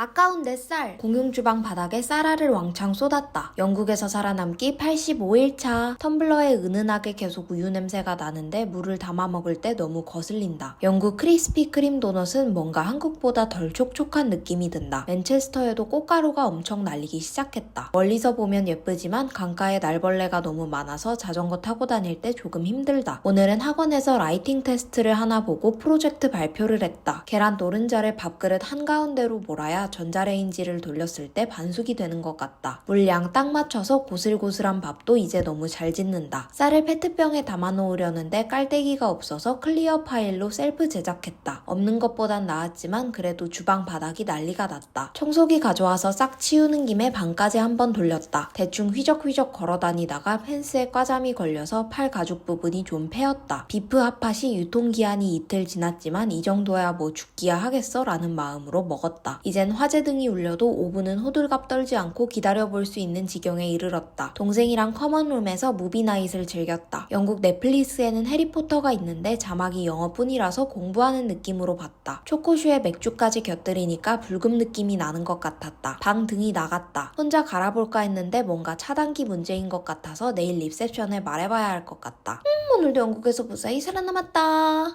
아까운 내 쌀. 공용주방 바닥에 쌀알을 왕창 쏟았다. 영국에서 살아남기 85일차. 텀블러에 은은하게 계속 우유 냄새가 나는데 물을 담아 먹을 때 너무 거슬린다. 영국 크리스피 크림 도넛은 뭔가 한국보다 덜 촉촉한 느낌이 든다. 맨체스터에도 꽃가루가 엄청 날리기 시작했다. 멀리서 보면 예쁘지만 강가에 날벌레가 너무 많아서 자전거 타고 다닐 때 조금 힘들다. 오늘은 학원에서 라이팅 테스트를 하나 보고 프로젝트 발표를 했다. 계란 노른자를 밥그릇 한가운데로 몰아야 전자레인지를 돌렸을 때 반숙이 되는 것 같다. 물량 딱 맞춰서 고슬고슬한 밥도 이제 너무 잘 짓는다. 쌀을 페트병에 담아 놓으려는데 깔때기가 없어서 클리어 파일로 셀프 제작했다. 없는 것보단 나았지만 그래도 주방 바닥이 난리가 났다. 청소기 가져와서 싹 치우는 김에 방까지 한번 돌렸다. 대충 휘적휘적 걸어 다니다가 펜스에 과잠이 걸려서 팔 가죽 부분이 좀 패였다. 비프 핫팟이 유통기한이 이틀 지났지만 이 정도야 뭐 죽기야 하겠어 라는 마음으로 먹었다. 이젠 화재 등이 울려도 오븐은 호들갑 떨지 않고 기다려볼 수 있는 지경에 이르렀다. 동생이랑 커먼룸에서 무비나잇을 즐겼다. 영국 넷플릭스에는 해리포터가 있는데 자막이 영어뿐이라서 공부하는 느낌으로 봤다. 초코슈에 맥주까지 곁들이니까 불금 느낌이 나는 것 같았다. 방 등이 나갔다. 혼자 갈아볼까 했는데 뭔가 차단기 문제인 것 같아서 내일 리셉션에 말해봐야 할 것 같다. 음, 오늘도 영국에서 무사히 살아남았다.